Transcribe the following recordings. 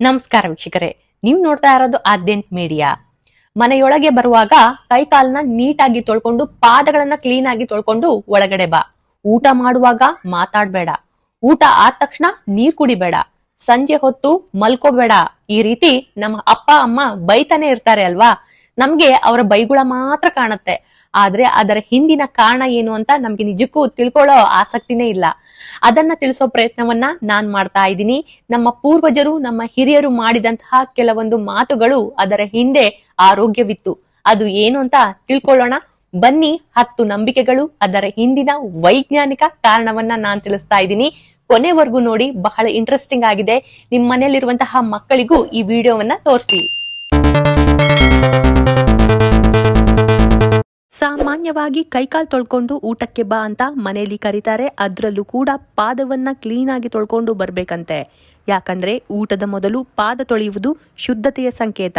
ನಮಸ್ಕಾರ ವೀಕ್ಷಕರೇ, ನೀವು ನೋಡ್ತಾ ಇರೋದು ಆದ್ಯಂತ ಮೀಡಿಯಾ. ಮನೆಯೊಳಗೆ ಬರುವಾಗ ಕೈಕಾಲನ್ನ ನೀಟಾಗಿ ತೊಳ್ಕೊಂಡು, ಪಾದಗಳನ್ನ ಕ್ಲೀನ್ ಆಗಿ ತೊಳ್ಕೊಂಡು ಒಳಗಡೆ ಬಾ. ಊಟ ಮಾಡುವಾಗ ಮಾತಾಡ್ಬೇಡ. ಊಟ ಆದ ತಕ್ಷಣ ನೀರ್ ಕುಡಿಬೇಡ. ಸಂಜೆ ಹೊತ್ತು ಮಲ್ಕೋಬೇಡ. ಈ ರೀತಿ ನಮ್ಮ ಅಪ್ಪ, ಅಮ್ಮ ಬೈತಾನೆ ಇರ್ತಾರೆ ಅಲ್ವಾ? ನಮ್ಗೆ ಅವರ ಬೈಗುಳ ಮಾತ್ರ ಕಾಣುತ್ತೆ. ಆದ್ರೆ ಅದರ ಹಿಂದಿನ ಕಾರಣ ಏನು ಅಂತ ನಮ್ಗೆ ನಿಜಕ್ಕೂ ತಿಳ್ಕೊಳ್ಳೋ ಆಸಕ್ತಿನೇ ಇಲ್ಲ. ಅದನ್ನ ತಿಳಿಸೋ ಪ್ರಯತ್ನವನ್ನ ನಾನ್ ಮಾಡ್ತಾ ಇದ್ದೀನಿ. ನಮ್ಮ ಪೂರ್ವಜರು, ನಮ್ಮ ಹಿರಿಯರು ಮಾಡಿದಂತಹ ಕೆಲವೊಂದು ಮಾತುಗಳು ಅದರ ಹಿಂದೆ ಆರೋಗ್ಯವಿತ್ತು. ಅದು ಏನು ಅಂತ ತಿಳ್ಕೊಳ್ಳೋಣ. ಬನ್ನಿ, ಹತ್ತು ನಂಬಿಕೆಗಳು ಅದರ ಹಿಂದಿನ ವೈಜ್ಞಾನಿಕ ಕಾರಣವನ್ನ ನಾನ್ ತಿಳಿಸ್ತಾ ಇದ್ದೀನಿ. ಕೊನೆವರೆಗೂ ನೋಡಿ, ಬಹಳ ಇಂಟ್ರೆಸ್ಟಿಂಗ್ ಆಗಿದೆ. ನಿಮ್ಮ ಮನೆಯಲ್ಲಿರುವಂತಹ ಮಕ್ಕಳಿಗೂ ಈ ವಿಡಿಯೋವನ್ನ ತೋರಿಸಿ. ಸಾಮಾನ್ಯವಾಗಿ ಕೈಕಾಲು ತೊಳ್ಕೊಂಡು ಊಟಕ್ಕೆ ಬಾ ಅಂತ ಮನೆಯಲ್ಲಿ ಕರೀತಾರೆ. ಅದರಲ್ಲೂ ಕೂಡ ಪಾದವನ್ನ ಕ್ಲೀನ್ ಆಗಿ ತೊಳ್ಕೊಂಡು ಬರಬೇಕಂತೆ. ಯಾಕಂದ್ರೆ ಊಟದ ಮೊದಲು ಪಾದ ತೊಳೆಯುವುದು ಶುದ್ಧತೆಯ ಸಂಕೇತ.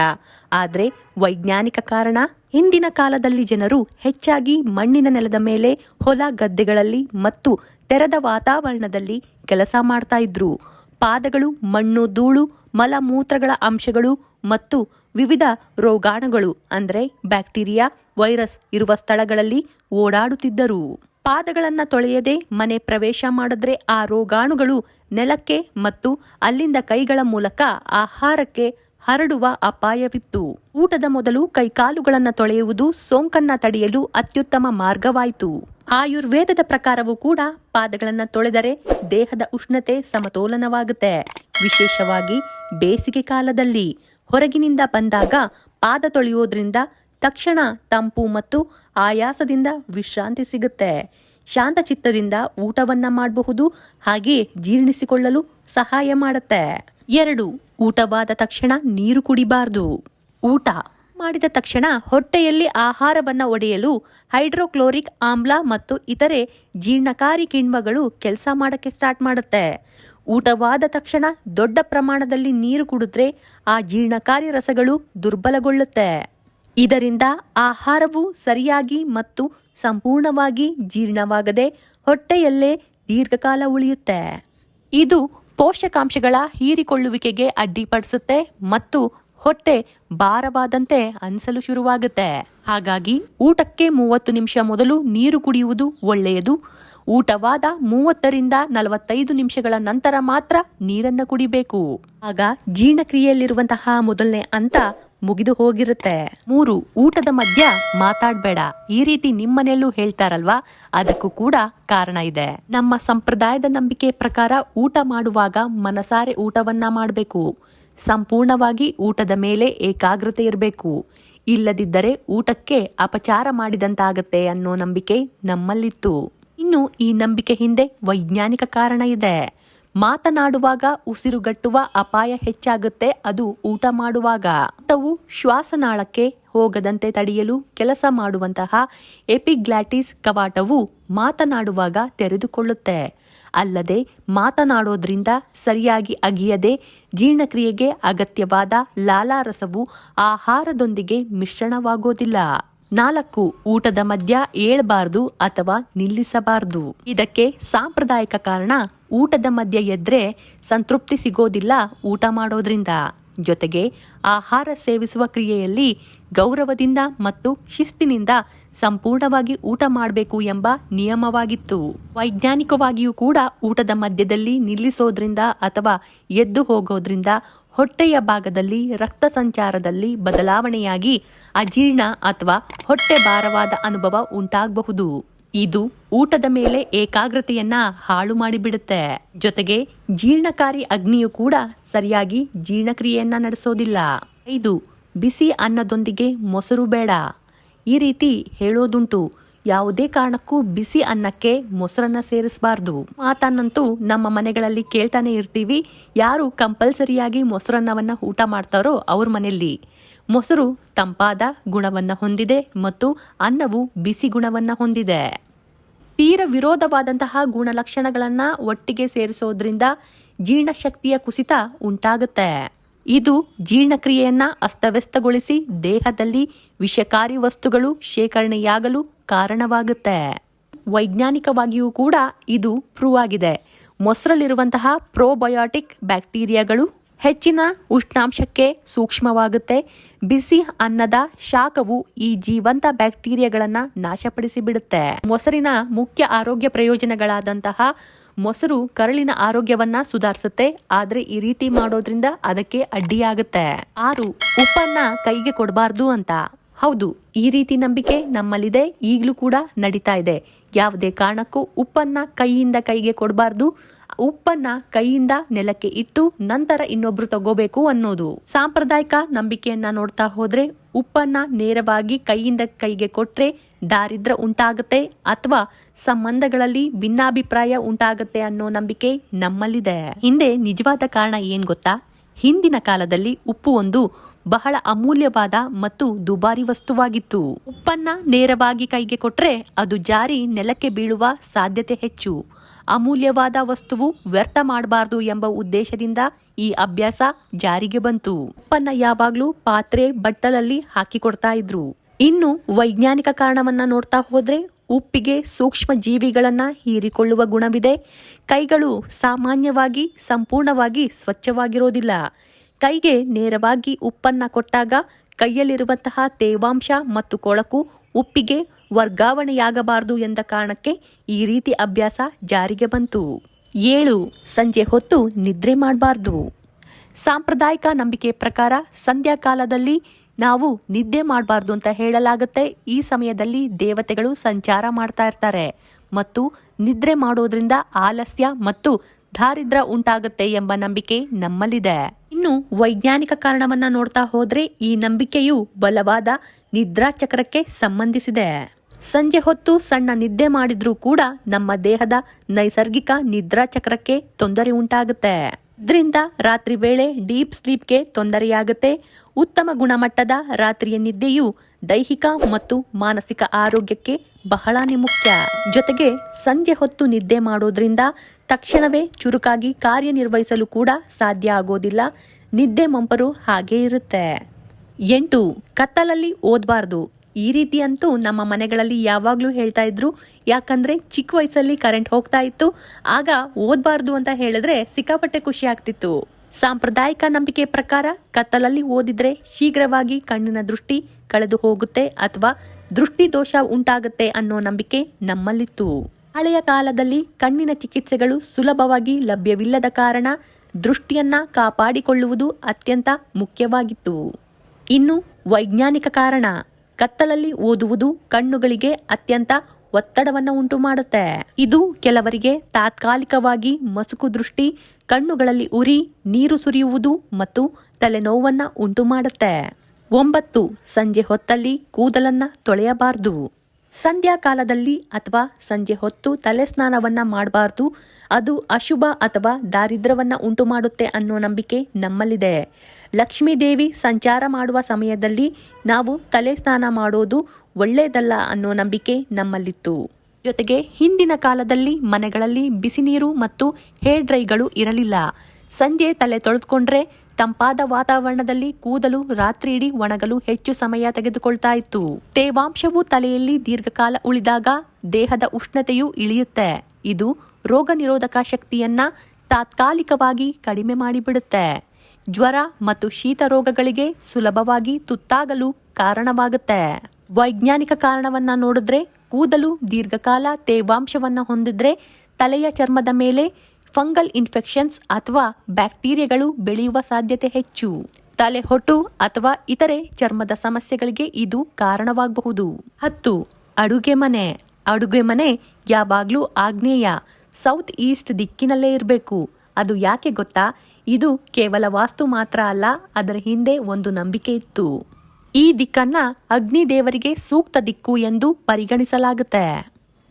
ಆದ್ರೆ ವೈಜ್ಞಾನಿಕ ಕಾರಣ, ಹಿಂದಿನ ಕಾಲದಲ್ಲಿ ಜನರು ಹೆಚ್ಚಾಗಿ ಮಣ್ಣಿನ ನೆಲದ ಮೇಲೆ ಹೊಲ ಗದ್ದೆಗಳಲ್ಲಿ ಮತ್ತು ತೆರೆದ ವಾತಾವರಣದಲ್ಲಿ ಕೆಲಸ ಮಾಡ್ತಾ ಇದ್ರು. ಪಾದಗಳು ಮಣ್ಣು, ಧೂಳು, ಮಲಮೂತ್ರಗಳ ಅಂಶಗಳು ಮತ್ತು ವಿವಿಧ ರೋಗಾಣುಗಳು, ಅಂದರೆ ಬ್ಯಾಕ್ಟೀರಿಯಾ, ವೈರಸ್ ಇರುವ ಸ್ಥಳಗಳಲ್ಲಿ ಓಡಾಡುತ್ತಿದ್ದರು, ಪಾದಗಳನ್ನು ತೊಳೆಯದೆ ಮನೆ ಪ್ರವೇಶ ಮಾಡಿದ್ರೆ ಆ ರೋಗಾಣುಗಳು ನೆಲಕ್ಕೆ ಮತ್ತು ಅಲ್ಲಿಂದ ಕೈಗಳ ಮೂಲಕ ಆಹಾರಕ್ಕೆ ಹರಡುವ ಅಪಾಯವಿತ್ತು. ಊಟದ ಮೊದಲು ಕೈಕಾಲುಗಳನ್ನು ತೊಳೆಯುವುದು ಸೋಂಕನ್ನ ತಡೆಯಲು ಅತ್ಯುತ್ತಮ ಮಾರ್ಗವಾಯಿತು. ಆಯುರ್ವೇದದ ಪ್ರಕಾರವೂ ಕೂಡ ಪಾದಗಳನ್ನು ತೊಳೆದರೆ ದೇಹದ ಉಷ್ಣತೆ ಸಮತೋಲನವಾಗುತ್ತೆ. ವಿಶೇಷವಾಗಿ ಬೇಸಿಗೆ ಕಾಲದಲ್ಲಿ ಹೊರಗಿನಿಂದ ಬಂದಾಗ ಪಾದ ತೊಳೆಯೋದ್ರಿಂದ ತಕ್ಷಣ ತಂಪು ಮತ್ತು ಆಯಾಸದಿಂದ ವಿಶ್ರಾಂತಿ ಸಿಗುತ್ತೆ. ಶಾಂತ ಚಿತ್ತದಿಂದ ಊಟವನ್ನ ಮಾಡಬಹುದು ಹಾಗೆ ಜೀರ್ಣಿಸಿಕೊಳ್ಳಲು ಸಹಾಯ ಮಾಡುತ್ತೆ. ಎರಡು, ಊಟವಾದ ತಕ್ಷಣ ನೀರು ಕುಡಿಬಾರ್ದು. ಊಟ ಮಾಡಿದ ತಕ್ಷಣ ಹೊಟ್ಟೆಯಲ್ಲಿ ಆಹಾರವನ್ನ ಒಡೆಯಲು ಹೈಡ್ರೋಕ್ಲೋರಿಕ್ ಆಮ್ಲ ಮತ್ತು ಇತರೆ ಜೀರ್ಣಕಾರಿ ಕಿಣ್ವಗಳು ಕೆಲಸ ಮಾಡಕ್ಕೆ ಸ್ಟಾರ್ಟ್ ಮಾಡುತ್ತೆ. ಊಟವಾದ ತಕ್ಷಣ ದೊಡ್ಡ ಪ್ರಮಾಣದಲ್ಲಿ ನೀರು ಕುಡಿದ್ರೆ ಆ ಜೀರ್ಣಕಾರಿ ರಸಗಳು ದುರ್ಬಲಗೊಳ್ಳುತ್ತೆ. ಇದರಿಂದ ಆಹಾರವು ಸರಿಯಾಗಿ ಮತ್ತು ಸಂಪೂರ್ಣವಾಗಿ ಜೀರ್ಣವಾಗದೆ ಹೊಟ್ಟೆಯಲ್ಲೇ ದೀರ್ಘಕಾಲ ಉಳಿಯುತ್ತೆ. ಇದು ಪೋಷಕಾಂಶಗಳ ಹೀರಿಕೊಳ್ಳುವಿಕೆಗೆ ಅಡ್ಡಿಪಡಿಸುತ್ತೆ ಮತ್ತು ಹೊಟ್ಟೆ ಭಾರವಾದಂತೆ ಅನಿಸಲು ಶುರುವಾಗುತ್ತೆ. ಹಾಗಾಗಿ ಊಟಕ್ಕೆ ಮೂವತ್ತು ನಿಮಿಷ ಮೊದಲು ನೀರು ಕುಡಿಯುವುದು ಒಳ್ಳೆಯದು. ಊಟವಾದ ಮೂವತ್ತರಿಂದ ನಲವತ್ತೈದು ನಿಮಿಷಗಳ ನಂತರ ಮಾತ್ರ ನೀರನ್ನ ಕುಡಿಬೇಕು. ಆಗ ಜೀರ್ಣಕ್ರಿಯೆಯಲ್ಲಿರುವಂತಹ ಮೊದಲನೇ ಅಂತ ಮುಗಿದು ಹೋಗಿರುತ್ತೆ. ಮೂರು, ಊಟದ ಮಧ್ಯ ಮಾತಾಡ್ಬೇಡ. ಈ ರೀತಿ ನಿಮ್ಮನೆಯಲ್ಲೂ ಹೇಳ್ತಾರಲ್ವಾ? ಅದಕ್ಕೂ ಕೂಡ ಕಾರಣ ಇದೆ. ನಮ್ಮ ಸಂಪ್ರದಾಯದ ನಂಬಿಕೆ ಪ್ರಕಾರ ಊಟ ಮಾಡುವಾಗ ಮನಸಾರೆ ಊಟವನ್ನ ಮಾಡಬೇಕು. ಸಂಪೂರ್ಣವಾಗಿ ಊಟದ ಮೇಲೆ ಏಕಾಗ್ರತೆ ಇರಬೇಕು. ಇಲ್ಲದಿದ್ದರೆ ಊಟಕ್ಕೆ ಅಪಚಾರ ಮಾಡಿದಂತಾಗತ್ತೆ ಅನ್ನೋ ನಂಬಿಕೆ ನಮ್ಮಲ್ಲಿತ್ತು. ಇನ್ನು ಈ ನಂಬಿಕೆ ಹಿಂದೆ ವೈಜ್ಞಾನಿಕ ಕಾರಣ ಇದೆ. ಮಾತನಾಡುವಾಗ ಉಸಿರುಗಟ್ಟುವ ಅಪಾಯ ಹೆಚ್ಚಾಗುತ್ತೆ, ಅದು ಊಟ ಮಾಡುವಾಗ. ಊಟವು ಶ್ವಾಸನಾಳಕ್ಕೆ ಹೋಗದಂತೆ ತಡೆಯಲು ಕೆಲಸ ಮಾಡುವಂತಹ ಎಪಿಗ್ಲಾಟಿಸ್ ಕವಾಟವು ಮಾತನಾಡುವಾಗ ತೆರೆದುಕೊಳ್ಳುತ್ತೆ. ಅಲ್ಲದೆ, ಮಾತನಾಡೋದ್ರಿಂದ ಸರಿಯಾಗಿ ಅಗಿಯದೆ ಜೀರ್ಣಕ್ರಿಯೆಗೆ ಅಗತ್ಯವಾದ ಲಾಲಾರಸವು ಆಹಾರದೊಂದಿಗೆ ಮಿಶ್ರಣವಾಗೋದಿಲ್ಲ. ನಾಲ್ಕು ಊಟದ ಮಧ್ಯ ಏಳಬಾರ್ದು ಅಥವಾ ನಿಲ್ಲಿಸಬಾರ್ದು. ಇದಕ್ಕೆ ಸಾಂಪ್ರದಾಯಿಕ ಕಾರಣ ಊಟದ ಮಧ್ಯ ಎದ್ರೆ ಸಂತೃಪ್ತಿ ಸಿಗೋದಿಲ್ಲ ಊಟ ಮಾಡೋದ್ರಿಂದ. ಜೊತೆಗೆ ಆಹಾರ ಸೇವಿಸುವ ಕ್ರಿಯೆಯಲ್ಲಿ ಗೌರವದಿಂದ ಮತ್ತು ಶಿಸ್ತಿನಿಂದ ಸಂಪೂರ್ಣವಾಗಿ ಊಟ ಮಾಡಬೇಕು ಎಂಬ ನಿಯಮವಾಗಿತ್ತು. ವೈಜ್ಞಾನಿಕವಾಗಿಯೂ ಕೂಡ ಊಟದ ಮಧ್ಯದಲ್ಲಿ ನಿಲ್ಲಿಸೋದ್ರಿಂದ ಅಥವಾ ಎದ್ದು ಹೋಗೋದ್ರಿಂದ ಹೊಟ್ಟೆಯ ಭಾಗದಲ್ಲಿ ರಕ್ತ ಸಂಚಾರದಲ್ಲಿ ಬದಲಾವಣೆಯಾಗಿ ಅಜೀರ್ಣ ಅಥವಾ ಹೊಟ್ಟೆ ಭಾರವಾದ ಅನುಭವ ಉಂಟಾಗಬಹುದು. ಇದು ಊಟದ ಮೇಲೆ ಏಕಾಗ್ರತೆಯನ್ನ ಹಾಳು ಮಾಡಿಬಿಡುತ್ತೆ. ಜೊತೆಗೆ ಜೀರ್ಣಕಾರಿ ಅಗ್ನಿಯು ಕೂಡ ಸರಿಯಾಗಿ ಜೀರ್ಣಕ್ರಿಯೆಯನ್ನ ನಡೆಸೋದಿಲ್ಲ. ಐದು, ಬಿಸಿ ಅನ್ನದೊಂದಿಗೆ ಮೊಸರು ಬೇಡ. ಈ ರೀತಿ ಹೇಳೋದುಂಟು. ಯಾವುದೇ ಕಾರಣಕ್ಕೂ ಬಿಸಿ ಅನ್ನಕ್ಕೆ ಮೊಸರನ್ನ ಸೇರಿಸಬಾರ್ದು. ಮಾತನ್ನಂತೂ ನಮ್ಮ ಮನೆಗಳಲ್ಲಿ ಕೇಳ್ತಾನೆ ಇರ್ತೀವಿ. ಯಾರು ಕಂಪಲ್ಸರಿಯಾಗಿ ಮೊಸರನ್ನವನ್ನ ಊಟ ಮಾಡ್ತಾರೋ ಅವ್ರ ಮನೆಯಲ್ಲಿ. ಮೊಸರು ತಂಪಾದ ಗುಣವನ್ನ ಹೊಂದಿದೆ ಮತ್ತು ಅನ್ನವು ಬಿಸಿ ಗುಣವನ್ನ ಹೊಂದಿದೆ. ತೀರ ವಿರೋಧವಾದಂತಹ ಗುಣಲಕ್ಷಣಗಳನ್ನು ಒಟ್ಟಿಗೆ ಸೇರಿಸೋದ್ರಿಂದ ಜೀರ್ಣಶಕ್ತಿಯ ಕುಸಿತ ಉಂಟಾಗುತ್ತೆ. ಇದು ಜೀರ್ಣಕ್ರಿಯೆಯನ್ನು ಅಸ್ತವ್ಯಸ್ತಗೊಳಿಸಿ ದೇಹದಲ್ಲಿ ವಿಷಕಾರಿ ವಸ್ತುಗಳು ಶೇಖರಣೆಯಾಗಲು ಕಾರಣವಾಗುತ್ತೆ. ವೈಜ್ಞಾನಿಕವಾಗಿಯೂ ಕೂಡ ಇದು ಪ್ರೂವ್ ಆಗಿದೆ. ಮೊಸರಲ್ಲಿರುವಂತಹ ಪ್ರೋಬಯೋಟಿಕ್ ಬ್ಯಾಕ್ಟೀರಿಯಾಗಳು ಹೆಚ್ಚಿನ ಉಷ್ಣಾಂಶಕ್ಕೆ ಸೂಕ್ಷ್ಮವಾಗುತ್ತೆ. ಬಿಸಿ ಅನ್ನದ ಶಾಖವು ಈ ಜೀವಂತ ಬ್ಯಾಕ್ಟೀರಿಯಾಗಳನ್ನ ನಾಶಪಡಿಸಿ ಬಿಡುತ್ತೆ ಮೊಸರಿನ ಮುಖ್ಯ ಆರೋಗ್ಯ ಪ್ರಯೋಜನಗಳಾದಂತಹ ಮೊಸರು ಕರಳಿನ ಆರೋಗ್ಯವನ್ನ ಸುಧಾರಿಸುತ್ತೆ. ಆದ್ರೆ ಈ ರೀತಿ ಮಾಡೋದ್ರಿಂದ ಅದಕ್ಕೆ ಅಡ್ಡಿಯಾಗುತ್ತೆ. ಆರು, ಉಪ್ಪನ್ನ ಕೈಗೆ ಕೊಡಬಾರ್ದು ಅಂತ. ಹೌದು, ಈ ರೀತಿ ನಂಬಿಕೆ ನಮ್ಮಲ್ಲಿದೆ. ಈಗಲೂ ಕೂಡ ನಡೀತಾ ಇದೆ. ಯಾವುದೇ ಕಾರಣಕ್ಕೂ ಉಪ್ಪನ್ನ ಕೈಯಿಂದ ಕೈಗೆ ಕೊಡಬಾರ್ದು. ಉಪ್ಪನ್ನ ಕೈಯಿಂದ ನೆಲಕ್ಕೆ ಇಟ್ಟು ನಂತರ ಇನ್ನೊಬ್ರು ತಗೋಬೇಕು ಅನ್ನೋದು. ಸಾಂಪ್ರದಾಯಿಕ ನಂಬಿಕೆಯನ್ನ ನೋಡ್ತಾ ಹೋದ್ರೆ ಉಪ್ಪನ್ನ ನೇರವಾಗಿ ಕೈಯಿಂದ ಕೈಗೆ ಕೊಟ್ರೆ ದಾರಿದ್ರ ಉಂಟಾಗತ್ತೆ ಅಥವಾ ಸಂಬಂಧಗಳಲ್ಲಿ ಭಿನ್ನಾಭಿಪ್ರಾಯ ಉಂಟಾಗತ್ತೆ ಅನ್ನೋ ನಂಬಿಕೆ ನಮ್ಮಲ್ಲಿದೆ. ಹಿಂದೆ ನಿಜವಾದ ಕಾರಣ ಏನ್ ಗೊತ್ತಾ? ಹಿಂದಿನ ಕಾಲದಲ್ಲಿ ಉಪ್ಪು ಒಂದು ಬಹಳ ಅಮೂಲ್ಯವಾದ ಮತ್ತು ದುಬಾರಿ ವಸ್ತುವಾಗಿತ್ತು. ಉಪ್ಪನ್ನ ನೇರವಾಗಿ ಕೈಗೆ ಕೊಟ್ರೆ ಅದು ಜಾರಿ ನೆಲಕ್ಕೆ ಬೀಳುವ ಸಾಧ್ಯತೆ ಹೆಚ್ಚು. ಅಮೂಲ್ಯವಾದ ವಸ್ತುವು ವ್ಯರ್ಥ ಮಾಡಬಾರದು ಎಂಬ ಉದ್ದೇಶದಿಂದ ಈ ಅಭ್ಯಾಸ ಜಾರಿಗೆ ಬಂತು. ಉಪ್ಪನ್ನ ಯಾವಾಗ್ಲೂ ಪಾತ್ರೆ ಬಟ್ಟಲಲ್ಲಿ ಹಾಕಿಕೊಡ್ತಾ ಇದ್ರು. ಇನ್ನು ವೈಜ್ಞಾನಿಕ ಕಾರಣವನ್ನ ನೋಡ್ತಾ ಹೋದ್ರೆ ಉಪ್ಪಿಗೆ ಸೂಕ್ಷ್ಮ ಜೀವಿಗಳನ್ನ ಹೀರಿಕೊಳ್ಳುವ ಗುಣವಿದೆ. ಕೈಗಳು ಸಾಮಾನ್ಯವಾಗಿ ಸಂಪೂರ್ಣವಾಗಿ ಸ್ವಚ್ಛವಾಗಿರೋದಿಲ್ಲ. ಕೈಗೆ ನೇರವಾಗಿ ಉಪ್ಪನ್ನ ಕೊಟ್ಟಾಗ ಕೈಯಲ್ಲಿರುವಂತಹ ತೇವಾಂಶ ಮತ್ತು ಕೊಳಕು ಉಪ್ಪಿಗೆ ವರ್ಗಾವಣೆಯಾಗಬಾರದು ಎಂದ ಕಾರಣಕ್ಕೆ ಈ ರೀತಿ ಅಭ್ಯಾಸ ಜಾರಿಗೆ ಬಂತು. ಏಳು, ಸಂಜೆ ಹೊತ್ತು ನಿದ್ರೆ ಮಾಡಬಾರ್ದು. ಸಾಂಪ್ರದಾಯಿಕ ನಂಬಿಕೆ ಪ್ರಕಾರ ಸಂಧ್ಯಾಕಾಲದಲ್ಲಿ ನಾವು ನಿದ್ದೆ ಮಾಡಬಾರ್ದು ಅಂತ ಹೇಳಲಾಗುತ್ತೆ. ಈ ಸಮಯದಲ್ಲಿ ದೇವತೆಗಳು ಸಂಚಾರ ಮಾಡ್ತಾ ಇರ್ತಾರೆ. ಮತ್ತು ನಿದ್ರೆ ಮಾಡೋದ್ರಿಂದ ಆಲಸ್ಯ ಮತ್ತು ದಾರಿದ್ರ ಉಂಟಾಗುತ್ತೆ ಎಂಬ ನಂಬಿಕೆ ನಮ್ಮಲ್ಲಿದೆ. ಇನ್ನು ವೈಜ್ಞಾನಿಕ ಕಾರಣವನ್ನ ನೋಡ್ತಾ ಹೋದ್ರೆ ಈ ನಂಬಿಕೆಯು ಬಲವಾದ ನಿದ್ರಾ ಚಕ್ರಕ್ಕೆ ಸಂಬಂಧಿಸಿದೆ. ಸಂಜೆ ಹೊತ್ತು ಸಣ್ಣ ನಿದ್ದೆ ಮಾಡಿದ್ರೂ ಕೂಡ ನಮ್ಮ ದೇಹದ ನೈಸರ್ಗಿಕ ನಿದ್ರಾ ಚಕ್ರಕ್ಕೆ ತೊಂದರೆ ಉಂಟಾಗುತ್ತೆ. ಇದರಿಂದ ರಾತ್ರಿ ವೇಳೆ ಡೀಪ್ ಸ್ಲೀಪ್ಗೆ ತೊಂದರೆಯಾಗುತ್ತೆ. ಉತ್ತಮ ಗುಣಮಟ್ಟದ ರಾತ್ರಿಯ ನಿದ್ದೆಯು ದೈಹಿಕ ಮತ್ತು ಮಾನಸಿಕ ಆರೋಗ್ಯಕ್ಕೆ ಬಹಳನೇ ಮುಖ್ಯ. ಜೊತೆಗೆ ಸಂಜೆ ಹೊತ್ತು ನಿದ್ದೆ ಮಾಡೋದ್ರಿಂದ ತಕ್ಷಣವೇ ಚುರುಕಾಗಿ ಕಾರ್ಯನಿರ್ವಹಿಸಲು ಕೂಡ ಸಾಧ್ಯ ಆಗೋದಿಲ್ಲ. ನಿದ್ದೆ ಮಂಪರು ಹಾಗೇ ಇರುತ್ತೆ. ಎಂಟು, ಕತ್ತಲಲ್ಲಿ ಓದಬಾರ್ದು. ಈ ರೀತಿ ಅಂತೂ ನಮ್ಮ ಮನೆಗಳಲ್ಲಿ ಯಾವಾಗಲೂ ಹೇಳ್ತಾ ಇದ್ರು. ಯಾಕಂದ್ರೆ ಚಿಕ್ಕ ವಯಸ್ಸಲ್ಲಿ ಕರೆಂಟ್ ಹೋಗ್ತಾ ಇತ್ತು. ಆಗ ಓದಬಾರ್ದು ಅಂತ ಹೇಳಿದ್ರೆ ಸಿಕ್ಕಾಪಟ್ಟೆ ಖುಷಿ ಆಗ್ತಿತ್ತು. ಸಾಂಪ್ರದಾಯಿಕ ನಂಬಿಕೆ ಪ್ರಕಾರ ಕತ್ತಲಲ್ಲಿ ಓದಿದ್ರೆ ಶೀಘ್ರವಾಗಿ ಕಣ್ಣಿನ ದೃಷ್ಟಿ ಕಳೆದು ಹೋಗುತ್ತೆ ಅಥವಾ ದೃಷ್ಟಿ ದೋಷ ಉಂಟಾಗುತ್ತೆ ಅನ್ನೋ ನಂಬಿಕೆ ನಮ್ಮಲ್ಲಿತ್ತು. ಹಳೆಯ ಕಾಲದಲ್ಲಿ ಕಣ್ಣಿನ ಚಿಕಿತ್ಸೆಗಳು ಸುಲಭವಾಗಿ ಲಭ್ಯವಿಲ್ಲದ ಕಾರಣ ದೃಷ್ಟಿಯನ್ನ ಕಾಪಾಡಿಕೊಳ್ಳುವುದು ಅತ್ಯಂತ ಮುಖ್ಯವಾಗಿತ್ತು. ಇನ್ನು ವೈಜ್ಞಾನಿಕ ಕಾರಣ, ಕತ್ತಲಲ್ಲಿ ಓದುವುದು ಕಣ್ಣುಗಳಿಗೆ ಅತ್ಯಂತ ಒತ್ತಡವನ್ನು ಉಂಟು ಮಾಡುತ್ತೆ. ಇದು ಕೆಲವರಿಗೆ ತಾತ್ಕಾಲಿಕವಾಗಿ ಮಸುಕು ದೃಷ್ಟಿ, ಕಣ್ಣುಗಳಲ್ಲಿ ಉರಿ, ನೀರು ಸುರಿಯುವುದು ಮತ್ತು ತಲೆನೋವನ್ನು ಉಂಟು ಮಾಡುತ್ತೆ. ಒಂಬತ್ತು ಸಂಜೆ ಹೊತ್ತಲ್ಲಿ ಕೂದಲನ್ನ ತೊಳೆಯಬಾರದು. ಸಂಧ್ಯಾ ಕಾಲದಲ್ಲಿ ಅಥವಾ ಸಂಜೆ ಹೊತ್ತು ತಲೆ ಸ್ನಾನವನ್ನ ಮಾಡಬಾರ್ದು. ಅದು ಅಶುಭ ಅಥವಾ ದಾರಿದ್ರ್ಯವನ್ನು ಉಂಟು ಮಾಡುತ್ತೆ ಅನ್ನೋ ನಂಬಿಕೆ ನಮ್ಮಲ್ಲಿದೆ. ಲಕ್ಷ್ಮೀ ದೇವಿ ಸಂಚಾರ ಮಾಡುವ ಸಮಯದಲ್ಲಿ ನಾವು ತಲೆ ಸ್ನಾನ ಮಾಡೋದು ಒಳ್ಳೆಯದಲ್ಲ ಅನ್ನೋ ನಂಬಿಕೆ ನಮ್ಮಲ್ಲಿತ್ತು. ಜೊತೆಗೆ ಹಿಂದಿನ ಕಾಲದಲ್ಲಿ ಮನೆಗಳಲ್ಲಿ ಬಿಸಿ ನೀರು ಮತ್ತು ಹೇರ್ ಡ್ರೈಗಳು ಇರಲಿಲ್ಲ. ಸಂಜೆ ತಲೆ ತೊಳೆದುಕೊಂಡ್ರೆ ತಂಪಾದ ವಾತಾವರಣದಲ್ಲಿ ಕೂದಲು, ರಾತ್ರಿ ಇಡೀ ಒಣಗಲು ಹೆಚ್ಚು ಸಮಯ ತೆಗೆದುಕೊಳ್ತಾ ಇತ್ತು. ತೇವಾಂಶವು ತಲೆಯಲ್ಲಿ ದೀರ್ಘಕಾಲ ಉಳಿದಾಗ ದೇಹದ ಉಷ್ಣತೆಯು ಇಳಿಯುತ್ತೆ. ಇದು ರೋಗ ನಿರೋಧಕ ಶಕ್ತಿಯನ್ನ ತಾತ್ಕಾಲಿಕವಾಗಿ ಕಡಿಮೆ ಮಾಡಿಬಿಡುತ್ತೆ. ಜ್ವರ ಮತ್ತು ಶೀತ ರೋಗಗಳಿಗೆ ಸುಲಭವಾಗಿ ತುತ್ತಾಗಲು ಕಾರಣವಾಗುತ್ತೆ. ವೈಜ್ಞಾನಿಕ ಕಾರಣವನ್ನ ನೋಡಿದ್ರೆ ಕೂದಲು ದೀರ್ಘಕಾಲ ತೇವಾಂಶವನ್ನ ಹೊಂದಿದ್ರೆ ತಲೆಯ ಚರ್ಮದ ಮೇಲೆ ಫಂಗಲ್ ಇನ್ಫೆಕ್ಷನ್ಸ್ ಅಥವಾ ಬ್ಯಾಕ್ಟೀರಿಯಾಗಳು ಬೆಳೆಯುವ ಸಾಧ್ಯತೆ ಹೆಚ್ಚು. ತಲೆ ಹೊಟ್ಟು ಅಥವಾ ಇತರೆ ಚರ್ಮದ ಸಮಸ್ಯೆಗಳಿಗೆ ಇದು ಕಾರಣವಾಗಬಹುದು. ಹತ್ತು, ಅಡುಗೆ ಮನೆ. ಅಡುಗೆ ಮನೆ ಯಾವಾಗಲೂ ಆಗ್ನೇಯ, ಸೌತ್ ಈಸ್ಟ್ ದಿಕ್ಕಿನಲ್ಲೇ ಇರಬೇಕು. ಅದು ಯಾಕೆ ಗೊತ್ತಾ? ಇದು ಕೇವಲ ವಾಸ್ತು ಮಾತ್ರ ಅಲ್ಲ, ಅದರ ಹಿಂದೆ ಒಂದು ನಂಬಿಕೆ ಇತ್ತು. ಈ ದಿಕ್ಕನ್ನ ಅಗ್ನಿ ದೇವರಿಗೆ ಸೂಕ್ತ ದಿಕ್ಕು ಎಂದು ಪರಿಗಣಿಸಲಾಗುತ್ತೆ.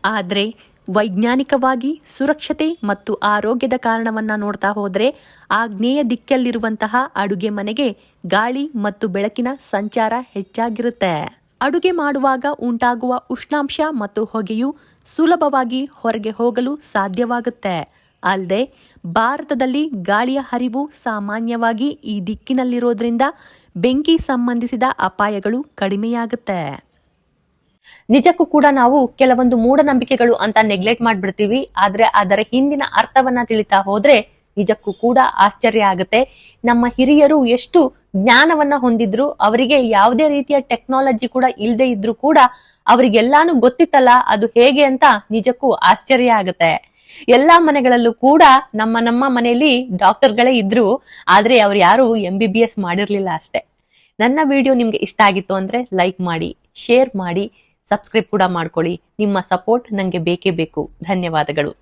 ಆದರೆ ವೈಜ್ಞಾನಿಕವಾಗಿ ಸುರಕ್ಷತೆ ಮತ್ತು ಆರೋಗ್ಯದ ಕಾರಣವನ್ನು ನೋಡ್ತಾ ಹೋದರೆ ಆಗ್ನೇಯ ದಿಕ್ಕಲ್ಲಿರುವಂತಹ ಅಡುಗೆ ಮನೆಗೆ ಗಾಳಿ ಮತ್ತು ಬೆಳಕಿನ ಸಂಚಾರ ಹೆಚ್ಚಾಗಿರುತ್ತೆ. ಅಡುಗೆ ಮಾಡುವಾಗ ಉಂಟಾಗುವ ಉಷ್ಣಾಂಶ ಮತ್ತು ಹೊಗೆಯು ಸುಲಭವಾಗಿ ಹೊರಗೆ ಹೋಗಲು ಸಾಧ್ಯವಾಗುತ್ತೆ. ಅಲ್ಲದೆ, ಭಾರತದಲ್ಲಿ ಗಾಳಿಯ ಹರಿವು ಸಾಮಾನ್ಯವಾಗಿ ಈ ದಿಕ್ಕಿನಲ್ಲಿರೋದ್ರಿಂದ ಬೆಂಕಿ ಸಂಬಂಧಿಸಿದ ಅಪಾಯಗಳು ಕಡಿಮೆಯಾಗುತ್ತೆ. ನಿಜಕ್ಕೂ ಕೂಡ ನಾವು ಕೆಲವೊಂದು ಮೂಢನಂಬಿಕೆಗಳು ಅಂತ ನೆಗ್ಲೆಕ್ಟ್ ಮಾಡ್ಬಿಡ್ತೀವಿ, ಆದ್ರೆ ಅದರ ಹಿಂದಿನ ಅರ್ಥವನ್ನ ತಿಳಿತಾ ಹೋದ್ರೆ ನಿಜಕ್ಕೂ ಕೂಡ ಆಶ್ಚರ್ಯ ಆಗುತ್ತೆ. ನಮ್ಮ ಹಿರಿಯರು ಎಷ್ಟು ಜ್ಞಾನವನ್ನ ಹೊಂದಿದ್ರು, ಅವರಿಗೆ ಯಾವುದೇ ರೀತಿಯ ಟೆಕ್ನಾಲಜಿ ಕೂಡ ಇಲ್ಲದೆ ಇದ್ರು ಕೂಡ ಅವರಿಗೆಲ್ಲಾನು ಗೊತ್ತಿತ್ತಲ್ಲ ಅದು ಹೇಗೆ ಅಂತ ನಿಜಕ್ಕೂ ಆಶ್ಚರ್ಯ ಆಗುತ್ತೆ. ಎಲ್ಲಾ ಮನೆಗಳಲ್ಲೂ ಕೂಡ ನಮ್ಮ ನಮ್ಮ ಮನೆಯಲ್ಲಿ ಡಾಕ್ಟರ್ಗಳೇ ಇದ್ರು, ಆದ್ರೆ ಅವ್ರು ಯಾರು ಎಂ ಬಿ ಬಿ ಎಸ್ ಮಾಡಿರ್ಲಿಲ್ಲ ಅಷ್ಟೇ. ನನ್ನ ವಿಡಿಯೋ ನಿಮ್ಗೆ ಇಷ್ಟ ಆಗಿತ್ತು ಅಂದ್ರೆ ಲೈಕ್ ಮಾಡಿ ಶೇರ್ ಮಾಡಿ ಸಬ್ಸ್ಕ್ರೈಬ್ ಕೂಡ ಮಾಡ್ಕೊಳ್ಳಿ. ನಿಮ್ಮ ಸಪೋರ್ಟ್ ನನಗೆ ಬೇಕೇ ಬೇಕು. ಧನ್ಯವಾದಗಳು.